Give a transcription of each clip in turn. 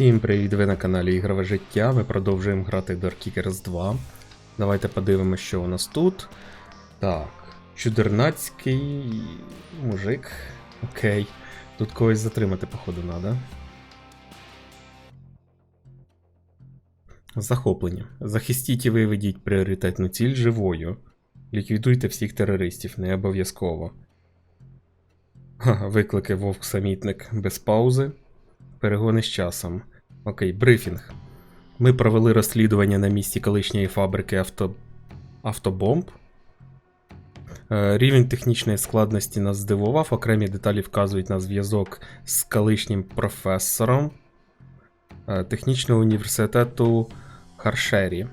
Всім привіт, ви на каналі Ігрове життя. Ми продовжуємо грати Dark Kickers 2. Давайте подивимося, що у нас тут. Так, чудернацький мужик. Окей. Тут когось затримати, походу, треба. Захоплення. Захистіть і виведіть пріоритетну ціль живою. Ліквідуйте всіх терористів, не обов'язково. Виклики вовк-самітник без паузи. Перегони з часом. Окей, брифінг. Ми провели розслідування на місці колишньої фабрики авто... автобомб. Е, Рівень технічної складності нас здивував. Окремі деталі вказують на зв'язок з колишнім професором е, технічного університету Харшері.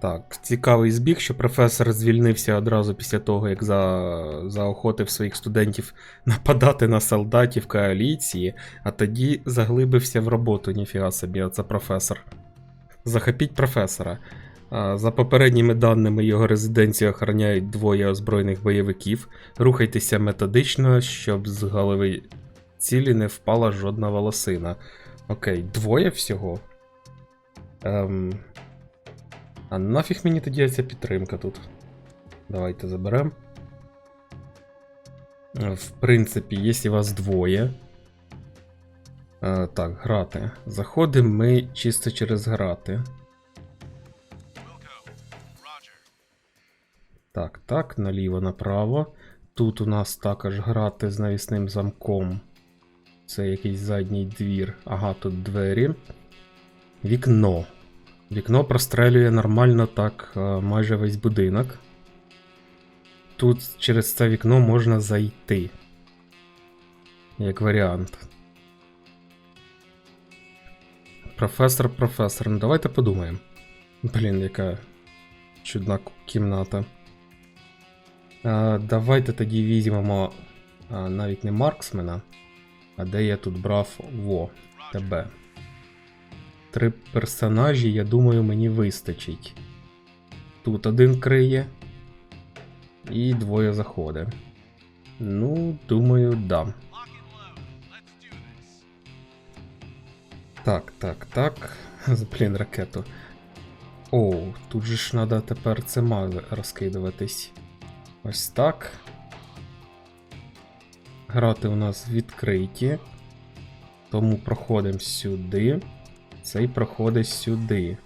Так, цікавий збіг, що професор звільнився одразу після того, як за... заохотив своїх студентів нападати на солдатів коаліції, а тоді заглибився в роботу, ніфіга собі, оце професор. Захопіть професора. За попередніми даними, його резиденцію охороняють двоє озброєних бойовиків. Рухайтеся методично, щоб з голови цілі не впала жодна волосина. Окей, двоє всього. Ем... А нафіг мені тоді ця підтримка тут? Давайте заберемо. В принципі, якщо вас двоє. Е, так, грати. Заходимо ми чисто через грати. Так, так, наліво направо. Тут у нас також грати з навісним замком. Це якийсь задній двір. Ага, тут двері. Вікно. Вікно прострелює нормально так е, майже весь будинок. Тут через це вікно можна зайти. Як варіант. Професор, професор, ну давайте подумаємо. Блін, яка чудна кімната. А, давайте тоді візьмемо а, навіть не Марксмена, а де я тут брав Во, тебе. Три персонажі, я думаю, мені вистачить. Тут один криє. І двоє заходить. Ну, думаю, да. Так, так, так. Блін, ракету. О, тут же ж треба тепер це мази розкидуватись. Ось так. Грати у нас відкриті. Тому проходимо сюди. Цей проходить сюди.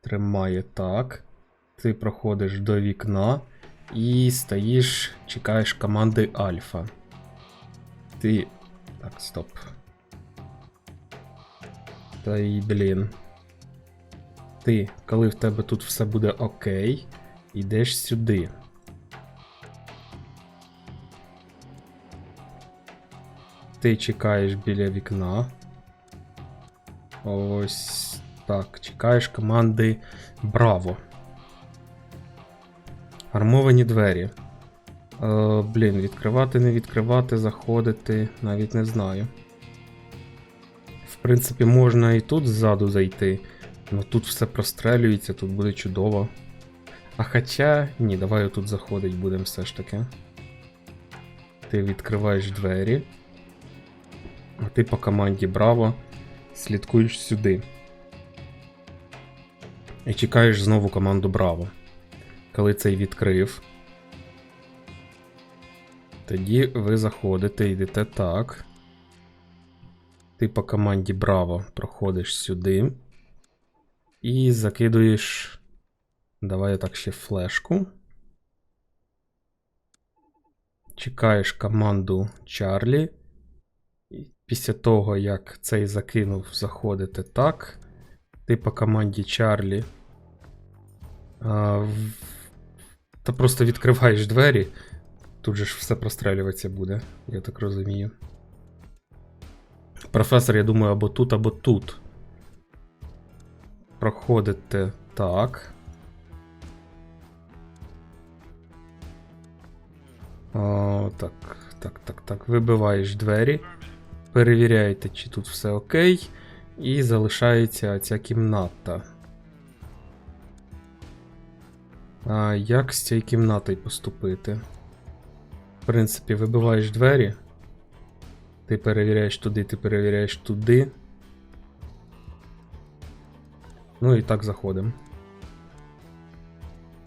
Тримає так. Ти проходиш до вікна і стоїш, чекаєш команди Альфа. Ти. Так, стоп. Та й блін. Ти, коли в тебе тут все буде окей, йдеш сюди. Ти чекаєш біля вікна. Ось так. Чекаєш команди Браво. Армовані двері. Е, блін, відкривати, не відкривати, заходити, навіть не знаю. В принципі, можна і тут ззаду зайти. Ну тут все прострелюється, тут буде чудово. А хоча, ні, давай отут заходить будемо все ж таки. Ти відкриваєш двері. А ти по команді Браво слідкуєш сюди. І чекаєш знову команду Браво. Коли цей відкрив, тоді ви заходите, йдете так. Ти по команді Браво проходиш сюди. І закидуєш. Давай так ще флешку. Чекаєш команду Чарлі. Після того, як цей закинув, заходите так. Ти по команді Чарлі. А, Та просто відкриваєш двері. Тут же ж все прострелюватися буде, я так розумію. Професор, я думаю, або тут, або тут. Проходите так. О, так, так, так, так. Вибиваєш двері. Перевіряєте, чи тут все окей. І залишається ця кімната. А як з цією кімнатою поступити? В принципі, вибиваєш двері. Ти перевіряєш туди, ти перевіряєш туди. Ну і так заходимо.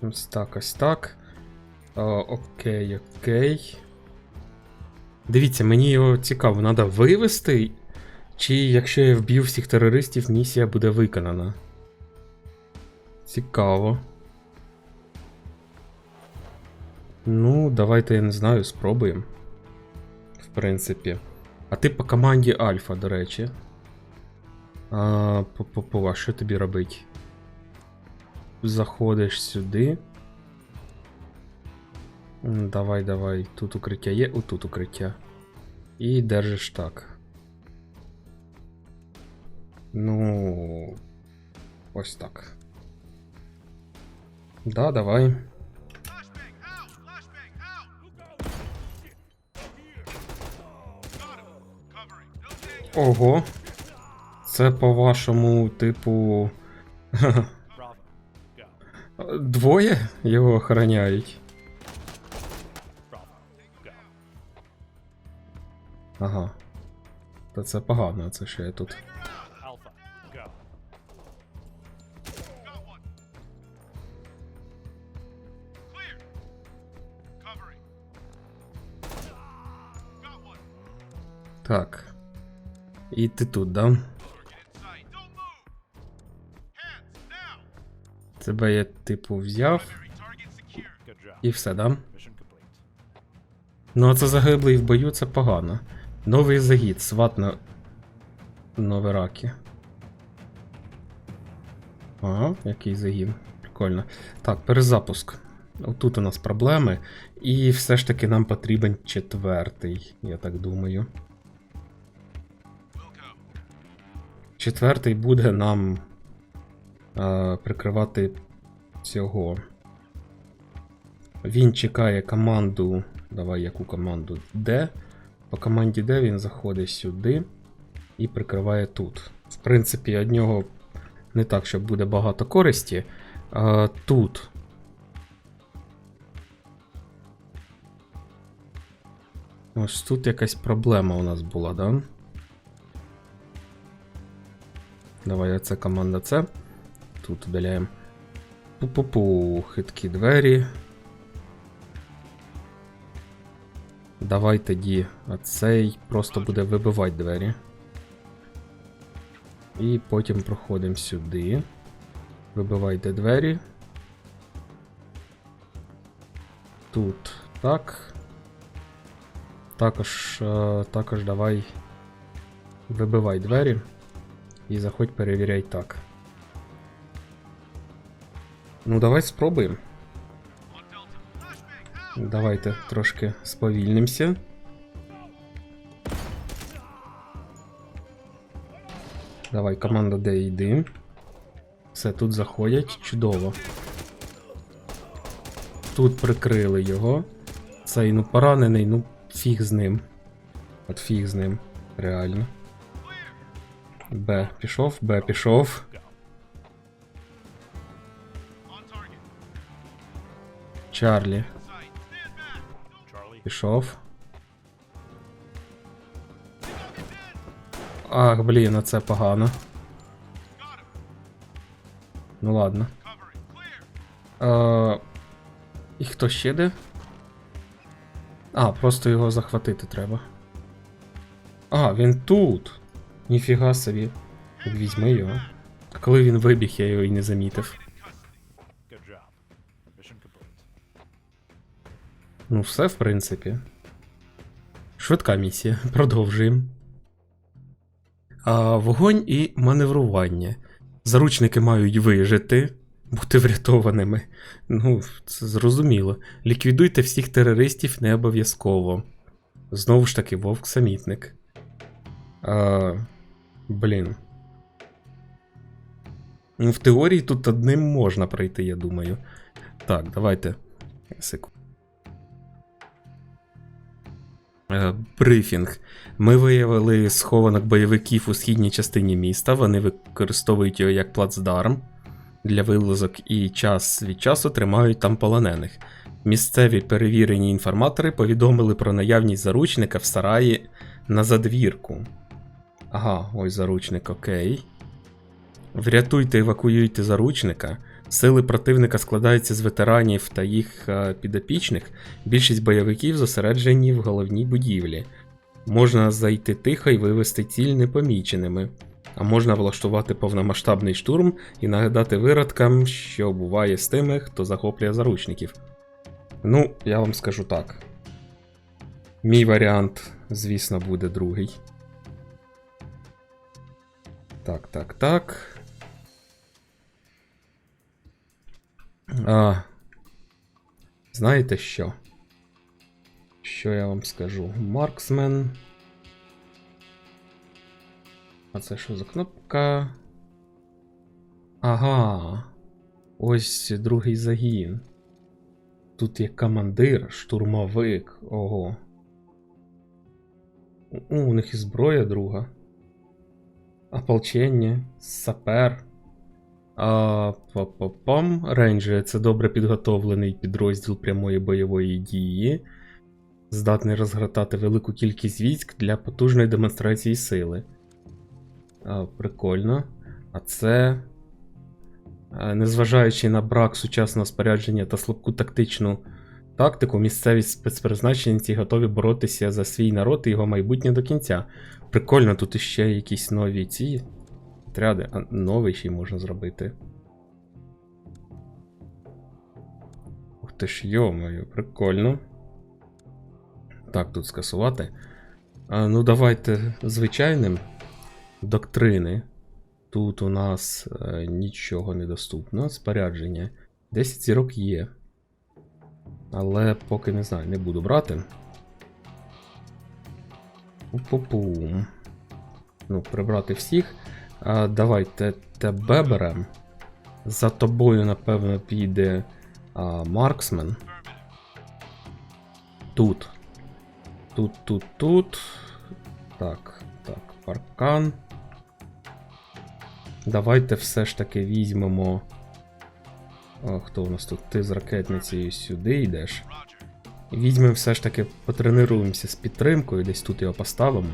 Ось так, ось так. А, окей, окей. Дивіться, мені його цікаво, треба вивести. Чи якщо я вб'ю всіх терористів, місія буде виконана. Цікаво. Ну, давайте, я не знаю, спробуємо. В принципі. А ти по команді Альфа, до речі. А, Попова, що тобі робить? Заходиш сюди. Давай, давай. Тут укриття є, отут укриття. І держиш так. Ну. Ось так. Да, давай. Ого. Це по-вашому, типу. Двоє його охороняють. Ага. Та це погано, це що я тут. Так. І ти тут, да? Тебе я, типу, взяв і все, да? Ну, а це загиблий в бою, це погано. Новий загід, сват на Новеракі. Ага, який загін. Прикольно. Так, перезапуск. Отут у нас проблеми. І все ж таки нам потрібен четвертий, я так думаю. Четвертий буде нам е, прикривати цього. Він чекає команду. Давай яку команду? D. По команді D він заходить сюди і прикриває тут. В принципі, від нього не так, щоб буде багато користі. А, тут. Ось тут якась проблема у нас була, да? Давай, оце команда С. Тут удаляємо. Пу-пу-пу, хиткі двері. Давай тоді оцей просто буде вибивати двері. І потім проходимо сюди. Вибивайте двері. Тут так. Також, е, також давай вибивай двері. І заходь перевіряй так. Ну, давай спробуємо. Давайте трошки сповільнимося. Давай, команда Д йди. Все, тут заходять. Чудово. Тут прикрили його. Цей, ну, поранений, ну, фіг з ним. От фіг з ним. Реально. Б пішов, Б пішов. Чарлі пішов. Ах, блін, а це погано. Ну ладно. Е, і хто ще де? А, просто його захватити треба. А, він тут. Ніфіга собі. Візьми його. А коли він вибіг, я його і не замітив. Ну, все, в принципі. Швидка місія. Продовжуємо. Вогонь і маневрування. Заручники мають вижити, бути врятованими. Ну, це зрозуміло. Ліквідуйте всіх терористів не обов'язково. Знову ж таки, вовк самітник. А, блін. Ну, в теорії тут одним можна пройти, я думаю. Так, давайте. Секунду. Брифінг. Ми виявили схованок бойовиків у східній частині міста. Вони використовують його як плацдарм для вилазок і час від часу тримають там полонених. Місцеві перевірені інформатори повідомили про наявність заручника в сараї на задвірку. Ага, ось заручник, окей. Врятуйте, евакуюйте заручника. Сили противника складаються з ветеранів та їх е, підопічних. Більшість бойовиків зосереджені в головній будівлі. Можна зайти тихо і вивести ціль непоміченими. А можна влаштувати повномасштабний штурм і нагадати виродкам, що буває з тими, хто захоплює заручників. Ну, я вам скажу так. Мій варіант, звісно, буде другий. Так, так, так. А, знаєте що? Що я вам скажу? Марксмен. А це що за кнопка? Ага. Ось другий загін. Тут є командир, штурмовик. Ого. У, у них і зброя друга. Ополчення, сапер. А пам рейнджери це добре підготовлений підрозділ прямої бойової дії, здатний розгортати велику кількість військ для потужної демонстрації сили. А, прикольно. А це. Незважаючи на брак сучасного спорядження та слабку тактичну тактику, місцеві спецпризначенці готові боротися за свій народ і його майбутнє до кінця. Прикольно, тут іще якісь нові ці отряди, а новий ще й можна зробити. Ух ти ж, йомою, прикольно. Так, тут скасувати. А, ну, давайте звичайним. Доктрини. Тут у нас е, нічого не доступно. Спорядження. 10 зірок є. Але поки не знаю, не буду брати. Пу-пу-пу. Ну, прибрати всіх. А, давайте тебе берем. За тобою, напевно, піде а, Марксмен. Тут. Тут, тут, тут. Так, так, паркан. Давайте все ж таки візьмемо. О, хто у нас тут? Ти з ракетницею сюди йдеш. Візьмемо все ж таки, потренуємося з підтримкою, десь тут його поставимо.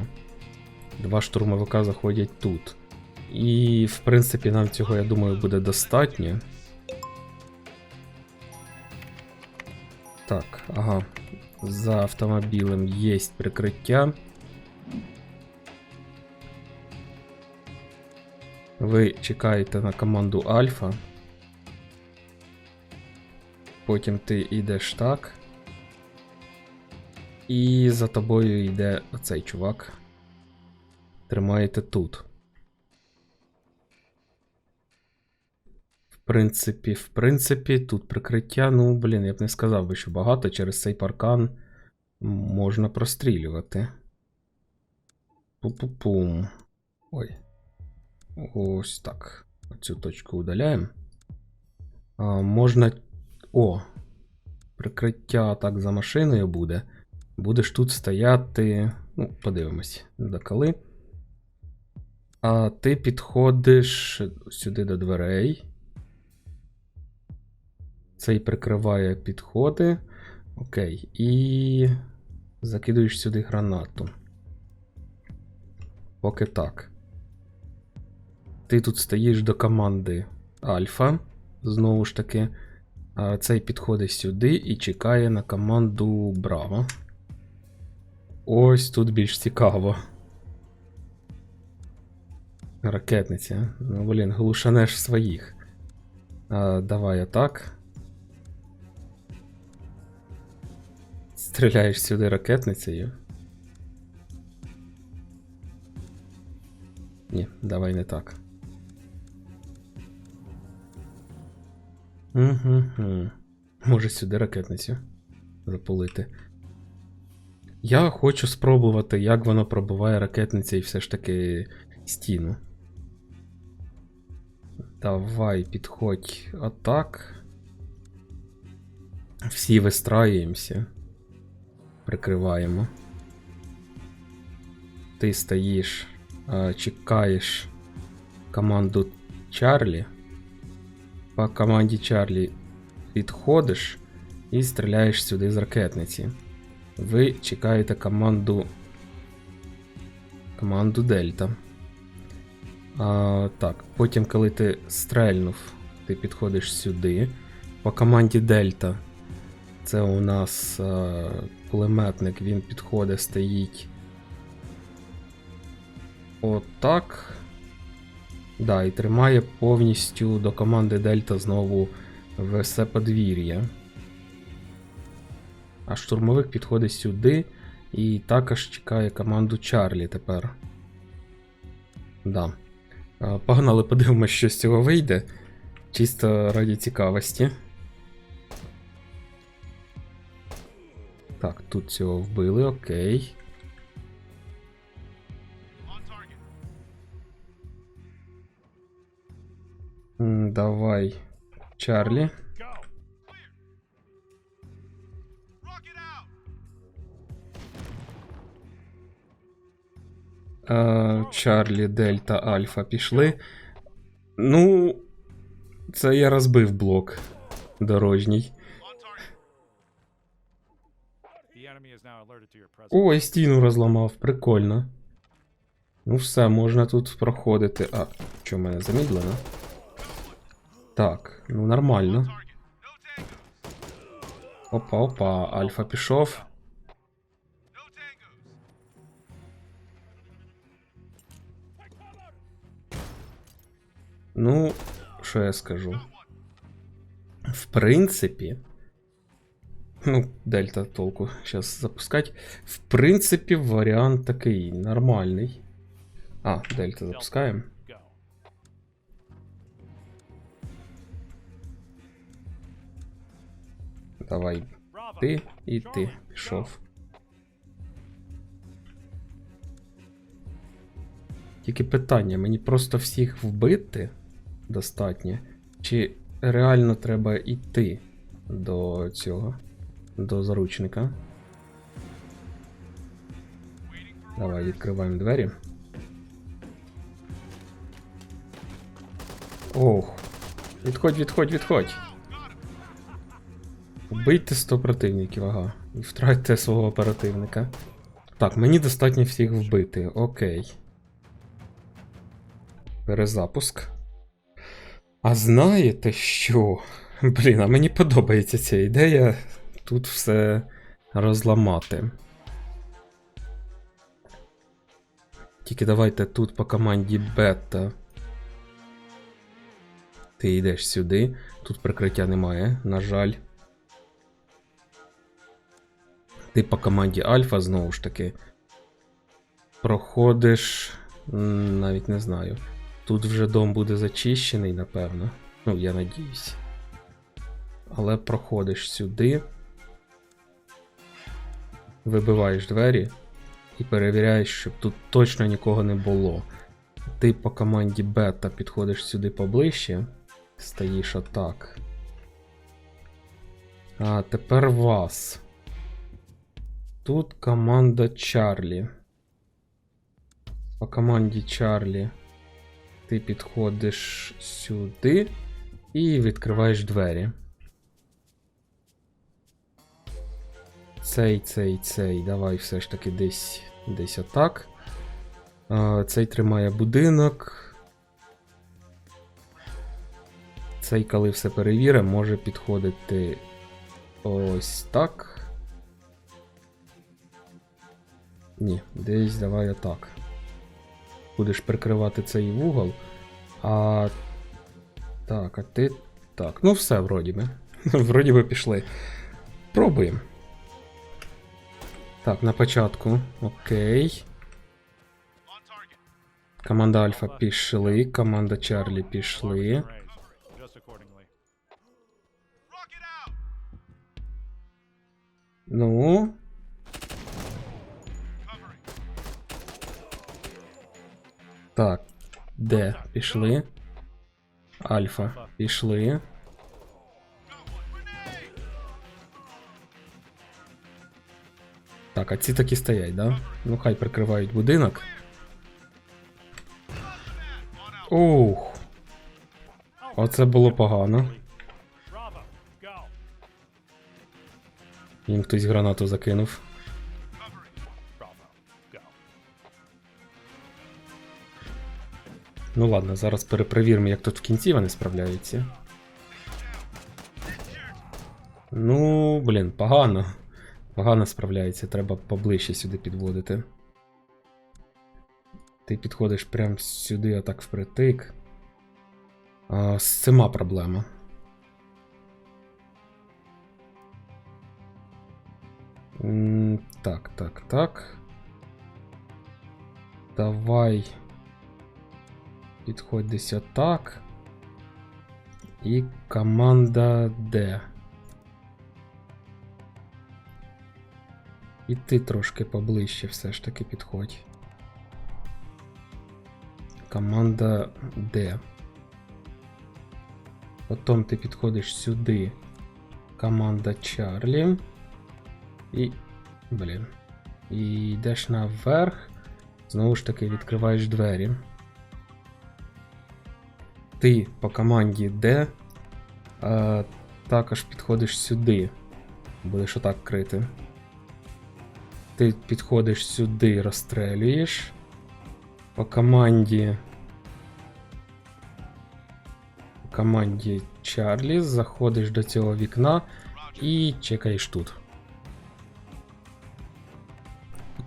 Два штурмовика заходять тут. І, в принципі, нам цього, я думаю, буде достатньо. Так, ага. За автомобілем є прикриття. Ви чекаєте на команду Альфа. Потім ти йдеш так. І за тобою йде оцей чувак. Тримаєте тут. Принципі, в принципі, тут прикриття, ну, блін, я б не сказав би, що багато через цей паркан можна прострілювати. Пу-пу-пум. Ой. Ось так. Цю точку удаляємо. А, можна. О! Прикриття так за машиною буде. Будеш тут стояти. Ну, подивимось, до коли. А ти підходиш сюди до дверей. Цей прикриває підходи. Окей. І закидуєш сюди гранату. Поки так. Ти тут стоїш до команди Альфа. Знову ж таки. Цей підходить сюди і чекає на команду Браво. Ось тут більш цікаво. Ракетниця. Ну, блін, глушанеш своїх. А, давай атак. Стріляєш сюди ракетницею. Ні, давай не так. Угу. Може сюди ракетницю запулити. Я хочу спробувати, як воно пробиває ракетниця і все ж таки стіну. Давай, підходь атак. Всі вистраюємося. Прикриваємо. Ти стоїш, чекаєш команду Чарлі. По команді Чарлі підходиш і стріляєш сюди з ракетниці. Ви чекаєте команду команду Дельта. А, так, потім, коли ти стрельнув, ти підходиш сюди. По команді Дельта. Це у нас а, кулеметник, він підходить, стоїть. Отак. Да, і тримає повністю до команди Дельта знову все подвір'я. А штурмовик підходить сюди і також чекає команду Чарлі тепер. Да. А, Погнали, подивимось, що з цього вийде. Чисто раді цікавості. Так, тут цього вбили, окей. Давай, Чарлі. Е, Чарлі, Дельта, Альфа пішли. Ну, це я розбив блок дорожній. Ой, стіну розламав, прикольно. Ну все, можна тут проходити. А, що в мене замідлено? Так, ну нормально. Опа, опа, Альфа пішов. Ну, що я скажу? В принципі. Ну, дельта толку зараз запускать. В принципі, варіант такий нормальний. А, дельта запускаємо. Давай ти і ти пішов. Тільки питання, мені просто всіх вбити достатньо? Чи реально треба йти до цього? До заручника? Давай відкриваємо двері. Ох. Відходь, відходь, відходь. Вбийте 100 противників, ага. І втратьте свого оперативника. Так, мені достатньо всіх вбити. Окей. Перезапуск. А знаєте що? Блін, а мені подобається ця ідея тут все розламати. Тільки давайте тут по команді бета. Ти йдеш сюди. Тут прикриття немає, на жаль. Ти по команді Альфа знову ж таки. Проходиш. Навіть не знаю. Тут вже дом буде зачищений, напевно. Ну, я надіюсь. Але проходиш сюди. Вибиваєш двері і перевіряєш, щоб тут точно нікого не було. Ти по команді бета підходиш сюди поближче. Стоїш отак. А тепер вас. Тут команда Чарлі. По команді Чарлі ти підходиш сюди і відкриваєш двері. Цей, цей, цей. Давай все ж таки десь, десь отак. Цей тримає будинок. Цей, коли все перевірить, може підходити ось так. Ні, десь давай отак. Будеш прикривати цей вугол. А. Так, а ти. Так, ну все, вроді би. вроді би пішли. Пробуємо. Так, на початку. Окей. Команда Альфа пішли, команда Чарлі пішли. Ну. Так. Де? Пішли. Альфа. Пішли. А ці такі стоять, да? Ну хай прикривають будинок. Ух. Оце було погано. Їм хтось гранату закинув. Ну ладно, зараз перепровіримо, як тут в кінці вони справляються. Ну, блін, погано. Погано справляється, треба поближче сюди підводити. Ти підходиш прямо сюди, отак впритик. А, з цима проблема. Так, так, так. Давай. Підходь десь отак. І команда Д. І ти трошки поближче все ж таки підходь. Команда Д. Потім ти підходиш сюди. Команда Чарлі. І. Блін. І йдеш наверх. Знову ж таки відкриваєш двері. Ти по команді D а, також підходиш сюди. Будеш отак крити. Ти підходиш сюди, розстрелюєш. По команді. По команді Чарлі заходиш до цього вікна і чекаєш тут.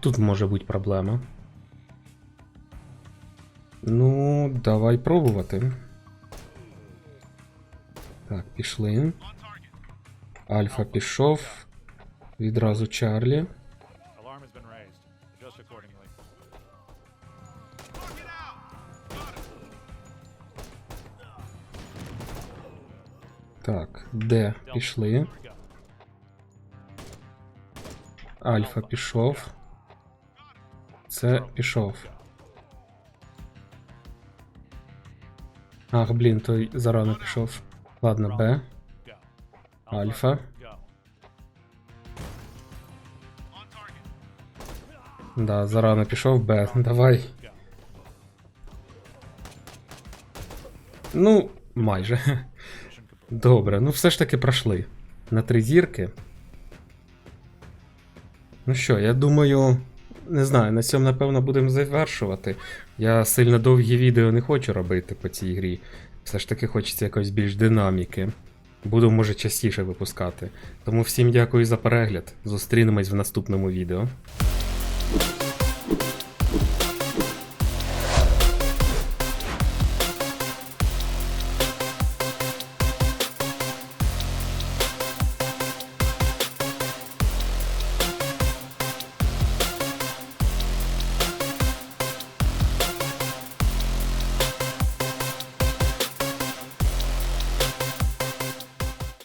Тут може бути проблема. Ну, давай пробувати. Так, пішли. Альфа пішов. Відразу Чарлі. Так, Д пішли. Альфа пішов. Це пішов. Ах, блін, той зарано пішов. Ладно, Б. Альфа. Да, зарано пішов Б. Давай. Ну, майже. Добре, ну все ж таки пройшли. На три зірки. Ну що, я думаю, не знаю, на цьому, напевно, будемо завершувати. Я сильно довгі відео не хочу робити по цій грі. Все ж таки хочеться якось більш динаміки. Буду, може, частіше випускати. Тому всім дякую за перегляд. Зустрінемось в наступному відео.